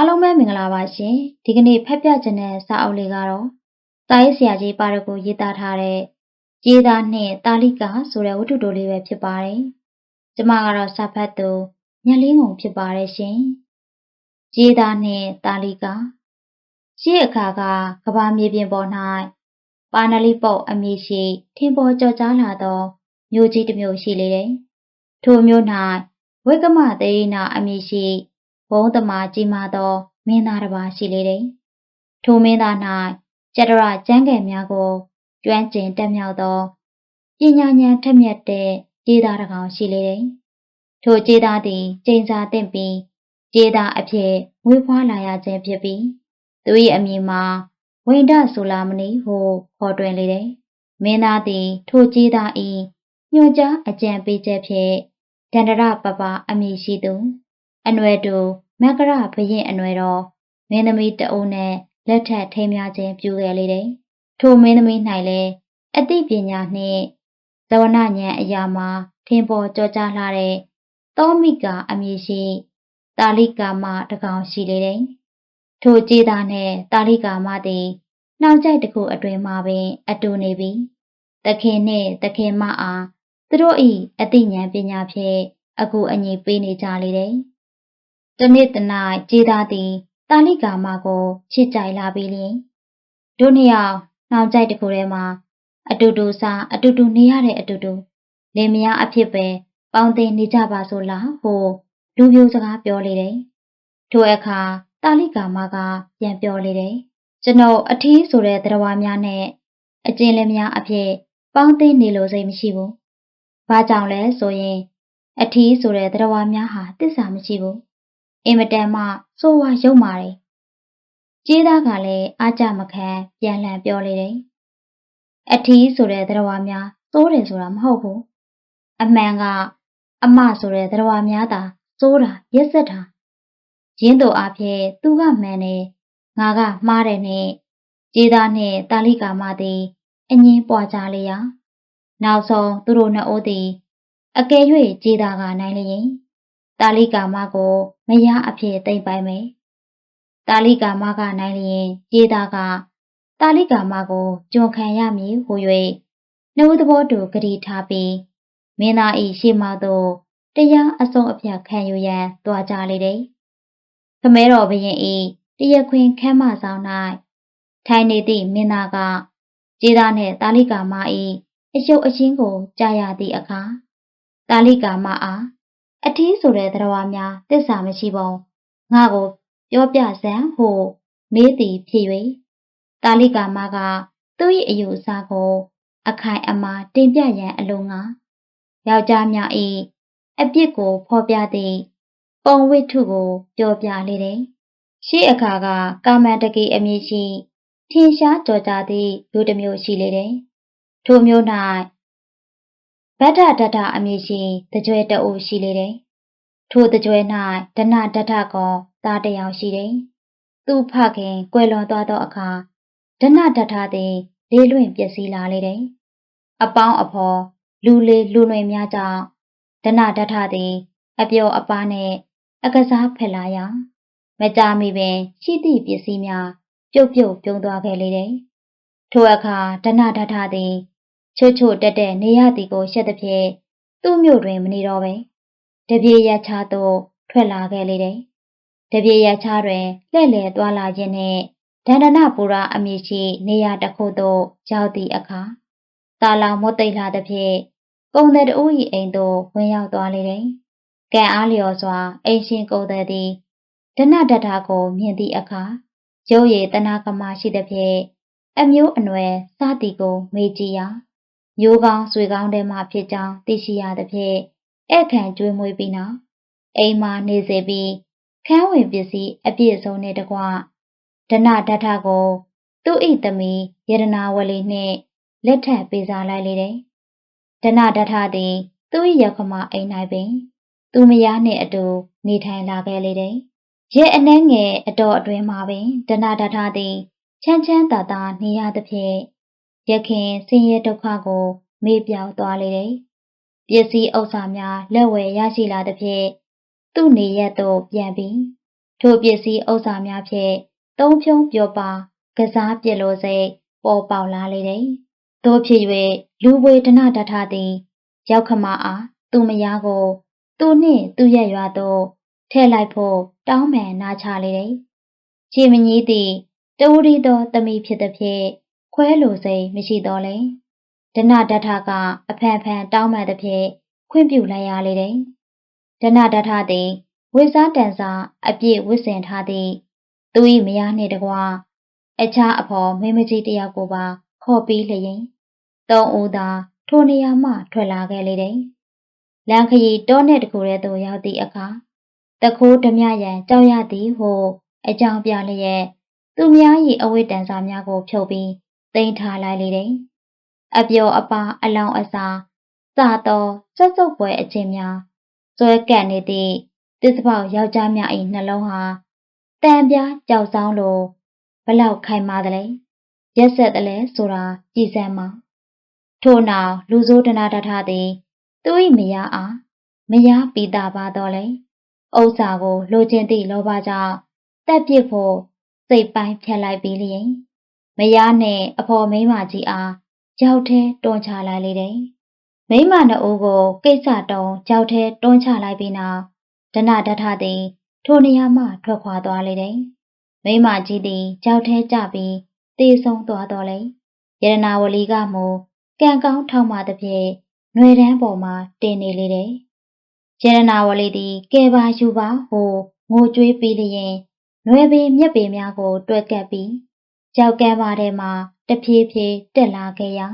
အားလုံးပဲမင်္ဂလာပါရှင်ဒီကနေ့ဖတ်ပြခြင်းတဲ့စာအုပ်လေးကတော့စာရေးဆရာကြီးပါရကိုရေးသားထားတဲ့ကြေးသားနှင့်တာလိကာဆိုတဲ့ဝတ္ထုတိုလေးပဲဖြစ်ပါတယ်ကျမကတော့စာဖတ်သူညလင်းကုန်ဖြစ်ပါတယ်ရှင်ကြေးသားနှင့်တာလိကာရှေ့အခါကကဘာမြေပြင်ပေါ်၌ပါနလိပုတ်အမည်ရှိထင်ပေါ်ကြော်ကြားလာသောမြို့ကြီးတစ်မြို့ရှိလေတယ်ထိုမြို့၌ဝိကမသေနာအမည်ရှိ ဘုံသမာကြီးမားသောမင်းသားတစ်ပါးရှိလေတယ်။ထိုမင်းသား၌ကျတရကျမ်းကယ်များကိုကျွမ်းကျင်တက်မြောက်သောပညာဉာဏ်ထက်မြက်တဲ့ကြေးသားတစ်ကောင်ရှိလေတယ်။ထိုကြေးသားသည်ကျိန်စာသင့်ပြီးကြေးသားအဖြစ်မွေးဖွားလာရခြင်းဖြစ်ပြီးသူ၏အမည်မှာဝိန္ဒဆိုလာမဏိဟုခေါ်တွင်လေတယ်။မင်းသားသည် ထိုကြေးသား၏ညွှန်ကြားအကြံပေးချက်ဖြင့်ဒန္ဒရပပအမည်ရှိသူ အနွယ်တူမကရဘရင်အနွယ်တော်မင်းသမီးတအုပ်နဲ့လက်ထပ်ထိမ်းများခြင်းပြုခဲ့လေတယ်။ထိုမင်းသမီး၌လည်းအသိပညာနှင့်ဇဝနဉာဏ်အရာမှာထင်ပေါ်ကြောကြားလာတဲ့သောမိကအမည်ရှိတာလိကာမတကောင်ရှိလေတယ်။ထိုကြည်သားနှင့်တာလိကာမသည်နှောင်ကြိုက်တစ်ခုအတွင်မှာပင် အတူနေပြီ။သခင်နှင့်သခင်မအားသူတို့၏အသိဉာဏ်ပညာဖြင့်အခုအညီပေးနေကြလေတယ်။ တနေ့တ၌ကြေးသားသည်တာလိကာမကိုချစ်ကြိုက်လာပြီလျင်တို့နှစ်ယောက်နှောင်ကြိုက်တခုထဲမှာအတူတူစားအတူတူနေရတဲ့အတူတူလင်မယားအဖြစ်ပဲပေါင်းတင်နေကြပါစို့လားဟိုလူပြိုစကားပြောလေတယ်ထိုအခါတာလိကာမကပြန်ပြောလေတယ်ကျွန်တော်အထီးဆိုတဲ့တရားများနဲ့အကျဉ်းလင်မယားအဖြစ်ပေါင်းတင်နေလို့စိတ်မရှိဘူးဘာကြောင့်လဲဆိုရင်အထီးဆိုတဲ့တရားများဟာတစ္ဆာမရှိဘူး အင်မတန်မှစိုးဝါရုံမာတယ်။ကြေးသားကလည်းအားကြမခံပြန်လှန်ပြောလေတယ်။အထီးဆိုတဲ့သရဝါများစိုးတယ်ဆိုတာမဟုတ်ဘူး။အမှန်ကအမဆိုတဲ့သရဝါများသာစိုးတာရက်ဆက်တာရင်းတို့အားဖြင့်သူကမှန်တယ်ငါကမှားတယ်နဲ့ကြေးသားနဲ့တာလိကာမသည်အငင်းပွားကြလေရာနောက်ဆုံးသူတို့နှစ်ဦးသည်အကယ်၍ကြေးသားကနိုင်လျင် တာလိကာမကိုမရအဖြစ်သိမ့်ပိုင်မယ်။တာလိကာမကနိုင်လျင်ကြေးသားကတာလိကာမကိုကြုံခံရမည်ဟု၍နှုတ်သဘောတူကြည်ထားပြီးမင်းသား၏ရှေ့မှသို့တရားအဆုံးအဖြတ်ခံယူရန်တွားကြလေတယ်။ခမဲတော်ဘရင်၏တရားခွင်ခမ်းမဆောင်၌ထိုင်နေသည့်မင်းသားကကြေးသားနှင့်တာလိကာမ၏အယုတ်အချင်းကိုကြားရသည့်အခါတာလိကာမအား အထီးဆိုတဲ့တရားများတစ္ဆာမရှိပုံငါကိုပြောပြစမ်းဟုမေးသည်ဖြစ်၍တာလိကာမကသူ့၏အယူအဆကို အခိုင်အမာတင်ပြရန်အလုံးငါယောက်ျားများ၏အပြစ်ကိုဖော်ပြသည့်ပုံဝိထုကိုပြောပြလေတယ်။ရှေ့အခါကကာမန်တကေအမည်ရှိထင်ရှားကြော်ကြသည့်လူတစ်မျိုးရှိလေတယ်။ထိုမျိုး၌ ဗဒ္ဒဒတအမည်ရှိတကြွယ်တအုပ်ရှိလေတယ်။ထိုတကြွယ်၌ဒနဒထကောသားတယောက်ရှိတယ်။သူ့ဖခင်ကွယ်လွန်သွားသောအခါဒနဒထသည်လေးလွင့်ပျက်စီးလာလေတယ်။အပေါင်းအဖော်လူလေးလူနှွေများကြောင့်ဒနဒထသည်အပျော်အပါးနှင့်အကစားဖက်လာရာမကြမီပင်ရှိသည့်ပစ္စည်းများပြုတ်ပြုတ်ပြုံးသွားခဲ့လေတယ်။ထိုအခါဒနဒထသည် ချွတ်ချွတ်တက်တက်နေရသည်ကိုရှက်သဖြင့်သူ့မြို့တွင်မနေတော့ပဲတပြေရချားသို့ထွက်လာခဲ့လေတယ်။တပြေရချားတွင်လှည့်လည်သွားလာခြင်းနှင့်ဒန္ဒနပူရာအမည်ရှိနေရာတစ်ခုသို့ရောက်သည့်အခါတာလောင်မွတ်သိပ်လာသဖြင့်ကုံတဲ့တူ၏အိမ်သို့ဝင်ရောက်သွားလေတယ်။ကံအားလျော်စွာအိမ်ရှင်ကုံတဲ့သည်ဒနဒတ္ထကိုမြင်သည့်အခါရုပ်ရည်တနာကမရှိသဖြင့်အမျိုးအနွယ်စသည်ကိုမေးကြည့်ရာ မျိုးကောင်းဆွေကောင်းတဲမှဖြစ်ကြောင်းသိရှိရသဖြင့်ဧခံကျွေးမွေးပြီးနောက်အိမ်မှာနေစေပြီးခန်းဝင်ပစ္စည်းအပြည့်စုံနဲ့တကွဒနဒထကိုသူ့ဤသမီးယရနာဝလီနှင့်လက်ထပ်ပေးစားလိုက်လေတယ်။ဒနဒထသည်သူ့ရခမအိမ်၌ပင် သူမယားနှင့်အတူနေထိုင်လာခဲ့လေတယ်။ရဲအနှဲငယ်အတော်အတွင်းမှာပင်ဒနဒထသည်ချမ်းချမ်းသာသာနေရသဖြင့် ရခင်ဆင်းရဲဒုက္ခကို မေ့ပြောင်းသွားလေတယ်။ပစ္စည်းဥစ္စာများလက်ဝယ်ရရှိလာသဖြင့်သူ့နေရက်သို့ပြန်ပြီးထိုပစ္စည်းဥစ္စာများဖြင့်သုံးဖြုံးပြောပါကစားပြစ်လိုစိတ်ပေါ်ပေါက်လာလေတယ်။သို့ဖြစ်၍လူဝေဒနာတထသည်ရောက်ခမအားသူမယားကို သူနှင့်သူရဲ့ရွာသို့ထဲ့လိုက်ဖို့တောင်းပန်နာချလေတယ်။ရှင်မကြီးသည်တဝရီသောတမိဖြစ်သည်ဖြင့် ခွဲလိုစိတ်မရှိတော့လေ။ဒနဒထကအဖန်ဖန်တောင်းပန်သည်ဖြင့်ခွင့်ပြုလိုက်ရလေတယ်။ဒနဒထသည်ဝိစားတန်စာအပြည့်ဝစ်စင်ထားသည့်သူ၏မယားနှင့်တကွာအခြားအဖော်မင်းမကြီးတယောက်ကိုပါခေါ်ပြီးလျင်သုံးဦးသာထိုနေရာမှထွက်လာခဲ့လေတယ်။လမ်းခရီးတောနဲ့တကူရဲသို့ရောက်သည့်အခါတခိုးဓမြရန်ကြောက်ရသည်ဟုအကြောင်းပြလျက်သူများ၏အဝိတ္တန်စာများကိုဖြုတ်ပြီး တင်ထားလိုက်လေတယ်။အပျော်အပါအလောင်းအစာစသောဆက်စုပ်ပွဲအချင်းများစွဲကပ်နေသည့်သစ္စာပေါက်ယောက်ျားများ၏နှလုံးဟာတန်ပြားကြောက်ဆောင်လိုဘလောက်ခိုင်မာသလဲရက်ဆက်သလဲဆိုတာကြည်စမ်းပါထို့နောက်လူဆိုးတနာတထသည်သူ၏မယားအားမယားပီတာပါတော့လေဥစ္စာကိုလိုချင်သည့်လောဘကြောင့်တက်ပစ်ဖို့စိတ်ပိုင်းဖြတ်လိုက်ပြီးလျင် မယားနဲ့အဖော်မိန်းမကြီးအားကြောက်ထဲတွန်းချလိုက်လေတယ်။မိန်းမနှစ်ဦးကိုကိစ္စတုံးကြောက်ထဲတွန်းချလိုက်ပြီးနောက်ဒနာတထသည်ထိုနေရာမှထွက်ခွာသွားလေတယ်။မိန်းမကြီးသည်ကြောက်ထဲကျပြီးတေဆုံးသွားတော်လေ။ယရနာဝလီကမူကံကောင်းထောက်မှသဖြင့်ຫນွေတန်းပေါ်မှာတင်နေလေတယ်။ယရနာဝလီသည်ကဲပါယူပါဟုငိုကြွေးပြီးလျင်နှွေပင်မြက်ပင်များကို တွဲကပ်ပြီး ကြောက်ကမ်းပါထဲမှာတဖြည်းဖြည်းတက်လာခဲ့ရာ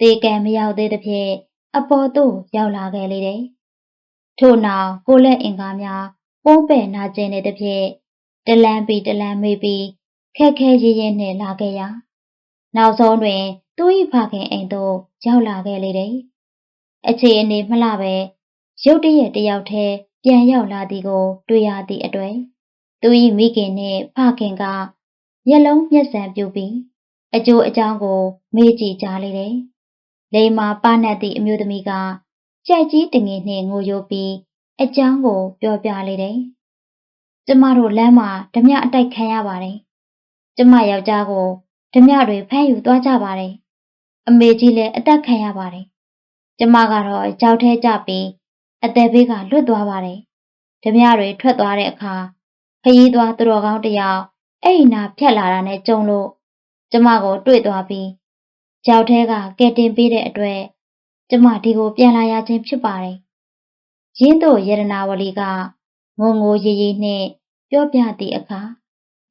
တေကံမရောက်သေးသဖြင့်အပေါ်သို့ရောက်လာခဲ့လေတယ်။ထို့နောက်ကိုလက်အင်ကားများပုံးပဲ့နာကျင်နေသဖြင့်တလန်းပြီးတလန်းမေးပြီးခက်ခဲရည်ရည်နှင့်လာခဲ့ရာနောက်ဆုံးတွင်သူ၏ဖခင်အိမ်သို့ရောက်လာခဲ့လေတယ်။အခြေအနေမလှပဲရုတ်တရက်တယောက်တည်းပြန်ရောက်လာသည်ကို တွေ့ရသည့်အတွေ့သူ၏မိခင်နှင့်ဖခင်က မျက်လုံးမျက်စံပြုပြီးအကျိုးအကြောင်းကို မေးကြည့်ကြလေတယ်။လိမ္မာပနတ်သည့်အမျိုးသမီးကကြိုက်ကြီးတငယ်နှင့်ငိုယိုပြီးအကြောင်းကို ပြောပြလေတယ်။ကျမတို့လမ်းမှာဓမြအတိုက်ခံရပါတယ်။ကျမယောက်ျားကိုဓမြတွေဖမ်းယူသွားကြပါတယ်။အမေကြီးလည်းအသက်ခံရပါတယ်။ကျမကတော့ကြောက်ထဲကျပြီးအသက်ဘေးကလွတ်သွားပါတယ်။ဓမြတွေထွက်သွားတဲ့အခါခရီးသွားသူတော်ကောင်းတယောက် အဲ့ဒီနာဖြတ်လာတာနဲ့ကြုံလို့ကျမကိုတွေ့သွားပြီးကြောက်ထဲကကဲတင်ပေးတဲ့အတွက်ကျမဒီကိုပြန်လာရခြင်းဖြစ်ပါတယ်။ရင်းတို့ယရနာဝလီကငိုငိုရီရီနှင့်ပြောပြသည့်အခါ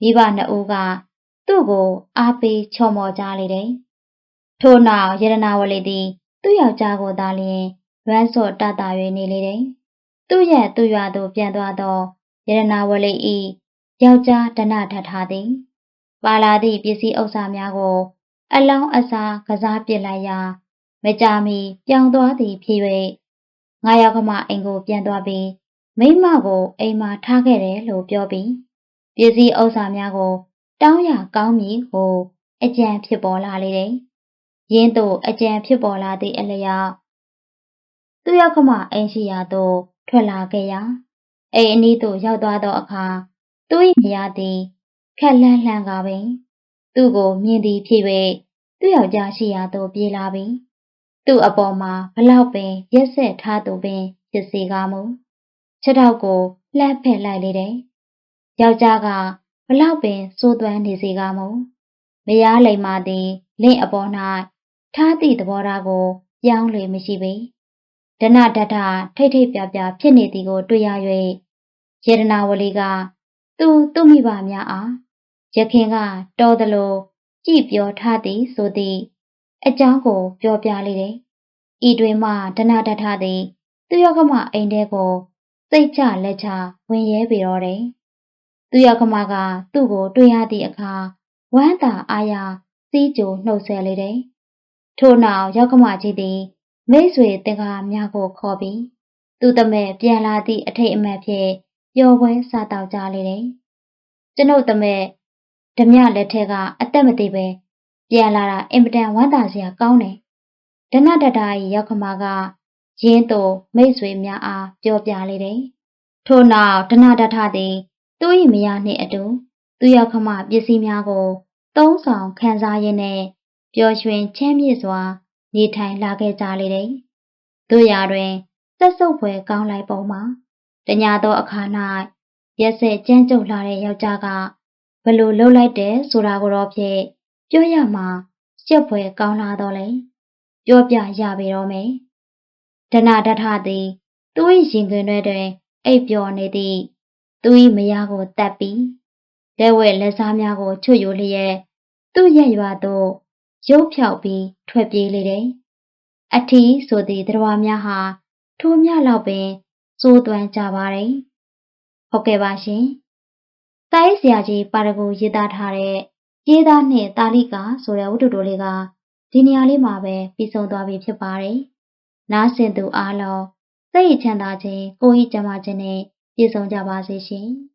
မိဘနှစ်ဦးကသူ့ကိုအားပေးချော်မော်ကြလေတယ်။ထို့နောက်ယရနာဝလီသည်သူ့ယောက်ျားကိုသာလျှင်လွမ်းစော့တတ၍နေလေတယ်။သူ့ရဲ့သူ့ရွာသို့ပြန်သွားသောယရနာဝလီ၏ ယောက်ျားဒနထထားသည် ပါလာသည့်ပစ္စည်းဥစ္စာများကို အလောင်းအစားကစားပစ်လိုက်ရာ မကြာမီပြောင်းသွားသည်ဖြစ်၍ငါယောက်ကမအိမ်ကိုပြန်သွားပြီးမိမကိုအိမ်မှာထားခဲ့တယ်လို့ပြောပြီးပစ္စည်းဥစ္စာများကို တောင်းရကောင်းမည်ဟုအကြံဖြစ်ပေါ်လာလေတယ်။ရင်းတို့အကြံဖြစ်ပေါ်လာသည့်အလျောက်သူယောက်ကမအိမ်ရှိရာသို့ထွက်လာခဲ့ရာအိမ်အနီးသို့ရောက်သွားသောအခါ သူ၏မယားသည်ခက်လန်းလှန်ကားပင် သူ့ကိုမြင်သည်ဖြစ်၍သူ့ယောက်ျားရှိရာသို့ပြေးလာပြီးသူ့အပေါ်မှာဘလောက်ပင်ရက်ဆက်ထားသူပင်ဖြစ်စေကားမူခြေထောက်ကိုလှမ်းဖက်လိုက်လေတယ်။ယောက်ျားကဘလောက်ပင်စိုးသွမ်းနေစေကားမူမယားလိမ်မာသည်လင့်အပေါ်၌ထားသည့်သဘောထားကိုပြောင်းလေမရှိပေ။ဒနဒထထိတ်ထိတ်ပြပြဖြစ်နေသည်ကိုတွေ့ရ၍ယေဒနာဝလီက သူသူ့မိဘများအားရခင်ကတော်သလိုကြည်ပြောထားသည်ဆိုသည့်အကြောင်းကိုပြောပြလေတယ်။ဤတွင်မှဒနာတထသည်သူယောက်ကမအိမ်ထဲကိုစိတ်ချလက်ချဝင်ရဲပေတော့တယ်။သူယောက်ကမကသူ့ကိုတွေ့ရသည့်အခါဝမ်းသာအားရစီးကြိုနှုတ်ဆက်လေတယ်။ထို့နောက်ယောက်ကမကြီးသည်မိတ်ဆွေတင်ကားများကိုခေါ်ပြီးသူ့တမဲပြန်လာသည့်အထိတ်အမှတ်ဖြင့် ပျော်ပွဲစားတောက်ကြလေတယ်။ကျွန်ုပ်တမဲဓမြလက်ထက်ကအသက်မသေးပဲပြန်လာတာအင်မတန်ဝမ်းသာစရာကောင်းတယ်။ဒနတတာ၏ရောက်ခမကရင်းတို့မိတ်ဆွေများအားပြောပြလေတယ်။ထို့နောက်ဒနတထသည်သူ့၏မယားနှင့်အတူသူရခမပစ္စည်းများကိုသုံးဆောင်ခံစားရင်းနဲ့ပျော်ရွှင်ချမ်းမြေ့စွာ နေထိုင်လာခဲ့ကြလေတယ်။တို့ရာတွင်ဆက်ဆုပ်ဖွယ်ကောင်းလိုက်ပုံမှာ တညာသောအခါ၌ရက်ဆက်ကြမ်းကြုတ်လာတဲ့ယောက်ျားကဘလို့လှုပ်လိုက်တယ်ဆိုတာကိုတော့ဖြင့်ပြောရမှာရှက်ဖွယ်ကောင်းလာတော့လေပြောပြရပေတော့မယ်ဒနာတထသည်သူ၏ရင်ခွင်ထဲတွင်အိပ်ပျော်နေသည့်သူ၏မယားကိုတတ်ပြီးလက်ဝဲလက်စားများကိုချွတ်ယိုလျက်သူ့ရက်ရွာသို့ရုပ်ဖြောက်ပြီးထွက်ပြေးလေတယ်အထီးဆိုသည့်တရားများဟာထိုးမြလောက်ပင် စိုးသွမ်းကြပါတယ်ဟုတ်ကဲ့ပါရှင်စာရေးဆရာကြီးပါရဂူရေးသားထားတဲ့ရေးသားနှင့်တာလိကာဆိုတဲ့ဝတ္ထုတိုလေးကဒီနေရာလေးမှာပဲပြီးဆုံးသွားပြီဖြစ်ပါတယ်။နားဆင်သူအားလုံးစိတ်ချမ်းသာခြင်းကိုယ်ဤကျန်းမာခြင်းနဲ့ပြည့်စုံကြပါစေရှင်။